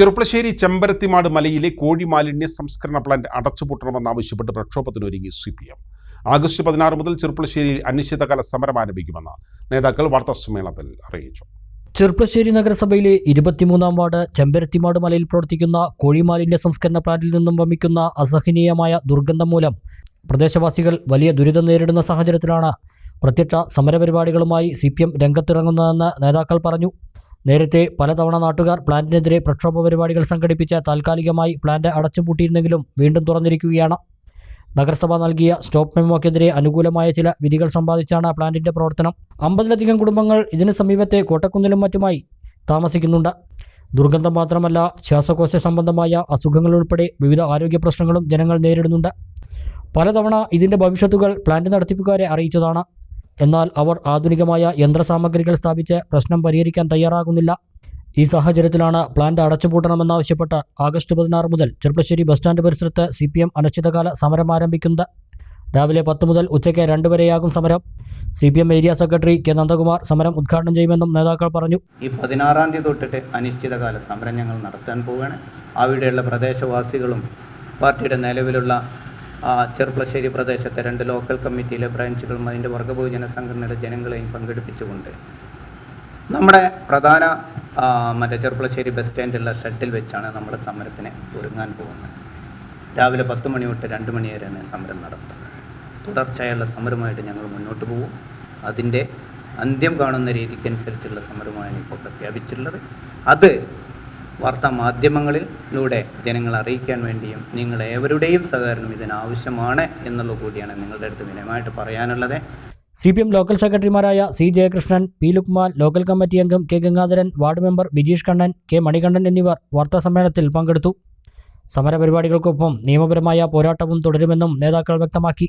ചെറുപ്പളശ്ശേരി ചെമ്പരത്തിമാട് മലയിലെ കോഴി മാലിന്യ സംസ്കരണ പ്ലാന്റ് അടച്ചുപൂട്ടണമെന്നാവശ്യപ്പെട്ട് പ്രക്ഷോഭത്തിനൊരുങ്ങി സി പി എം ആഗസ്റ്റ് പതിനാറ് മുതൽ ചെറുപ്പളശ്ശേരിയിൽ അനിശ്ചിതകാല സമരം ആരംഭിക്കുമെന്ന് നേതാക്കൾ വാർത്താസമ്മേളനത്തിൽ അറിയിച്ചു. ചെറുപ്പശ്ശേരി നഗരസഭയിലെ ഇരുപത്തിമൂന്നാം വാർഡ് ചെമ്പരത്തിമാട് മലയിൽ പ്രവർത്തിക്കുന്ന കോഴിമാലിന്യ സംസ്കരണ പ്ലാന്റിൽ നിന്നും വമിക്കുന്ന അസഹനീയമായ ദുർഗന്ധം മൂലം പ്രദേശവാസികൾ വലിയ ദുരിതം നേരിടുന്ന സാഹചര്യത്തിലാണ് പ്രത്യക്ഷ സമരപരിപാടികളുമായി സി പി എം രംഗത്തിറങ്ങുന്നതെന്ന് നേതാക്കൾ പറഞ്ഞു. നേരത്തെ പലതവണ നാട്ടുകാർ പ്ലാന്റിനെതിരെ പ്രക്ഷോഭ പരിപാടികൾ സംഘടിപ്പിച്ച് താൽക്കാലികമായി പ്ലാന്റ് അടച്ചുപൂട്ടിയിരുന്നെങ്കിലും വീണ്ടും തുറന്നിരിക്കുകയാണ്. നഗരസഭ നൽകിയ സ്റ്റോപ്പ് മെമ്മോക്കെതിരെ അനുകൂലമായ ചില വിധികൾ സമ്പാദിച്ചാണ് പ്ലാന്റിന്റെ പ്രവർത്തനം. അമ്പതിലധികം കുടുംബങ്ങൾ ഇതിനു സമീപത്തെ കോട്ടക്കുന്നിലും മറ്റുമായി താമസിക്കുന്നുണ്ട്. ദുർഗന്ധം മാത്രമല്ല ശ്വാസകോശ സംബന്ധമായ അസുഖങ്ങൾ ഉൾപ്പെടെ വിവിധ ആരോഗ്യ പ്രശ്നങ്ങളും ജനങ്ങൾ നേരിടുന്നുണ്ട്. പലതവണ ഇതിന്റെ ഭവിഷ്യത്തുകൾ പ്ലാന്റ് നടത്തിപ്പുകാരെ അറിയിച്ചതാണ്. എന്നാൽ അവർ ആധുനികമായ യന്ത്രസാമഗ്രികൾ സ്ഥാപിച്ച് പ്രശ്നം പരിഹരിക്കാൻ തയ്യാറാകുന്നില്ല. ഈ സാഹചര്യത്തിലാണ് പ്ലാന്റ് അടച്ചുപൂട്ടണമെന്നാവശ്യപ്പെട്ട് ആഗസ്റ്റ് പതിനാറ് മുതൽ ചെറുപ്പശ്ശേരി ബസ് സ്റ്റാൻഡ് പരിസരത്ത് സി പി എം അനിശ്ചിതകാല സമരം ആരംഭിക്കുന്നത്. രാവിലെ പത്ത് മുതൽ ഉച്ചയ്ക്ക് രണ്ട് വരെയാകും സമരം. C P M area secretary K Nandakumar സമരം ഉദ്ഘാടനം ചെയ്യുമെന്നും നേതാക്കൾ പറഞ്ഞു. ഈ പതിനാറാം തീയതി തൊട്ടിട്ട് അനിശ്ചിതകാല സമരം ഞങ്ങൾ നടത്താൻ പോവുകയാണ്. അവിടെയുള്ള പ്രദേശവാസികളും പാർട്ടിയുടെ നിലവിലുള്ള ആ, ചെർപ്പളശ്ശേരി പ്രദേശത്തെ രണ്ട് ലോക്കൽ കമ്മിറ്റിയിലെ ബ്രാഞ്ചുകളും അതിന്റെ വർഗബഹുജന സംഘടനയുടെ ജനങ്ങളെയും പങ്കെടുപ്പിച്ചുകൊണ്ട്. നമ്മുടെ പ്രധാന മറ്റേ ചെറുപ്പളശ്ശേരി ബസ് സ്റ്റാൻഡിലുള്ള ഷെഡിൽ വെച്ചാണ് നമ്മൾ സമരത്തിന് ഒരുങ്ങാൻ പോകുന്നത്. രാവിലെ പത്ത് മണി തൊട്ട് രണ്ട് മണി വരെയാണ് സമരം നടത്തുന്നത് തുടർച്ചയായുള്ള സമരമായിട്ട് ഞങ്ങൾ മുന്നോട്ട് പോകും. അതിന്റെ അന്ത്യം കാണുന്ന രീതിക്കനുസരിച്ചുള്ള സമരമാണ് ഇപ്പോൾ പ്രഖ്യാപിച്ചിട്ടുള്ളത്. അത് വാർത്താ മാധ്യമങ്ങളിലൂടെ ജനങ്ങളെ അറിയിക്കാൻ വേണ്ടിയും നിങ്ങൾ ഏവരുടെയും സഹകരണം ഇതിനാവശ്യമാണ് എന്നുള്ള കൂടിയാണ് നിങ്ങളുടെ അടുത്ത് വിനയമായിട്ട് പറയാനുള്ളത്. സി പി എം ലോക്കൽ സെക്രട്ടറിമാരായ C Jayakrishnan P Lukman local committee അംഗം K Gangadharan ward member Bijeesh Kannan K Manikandan എന്നിവർ വാർത്താസമ്മേളനത്തിൽ പങ്കെടുത്തു. സമരപരിപാടികൾക്കൊപ്പം നിയമപരമായ പോരാട്ടവും തുടരുമെന്നും നേതാക്കൾ വ്യക്തമാക്കി.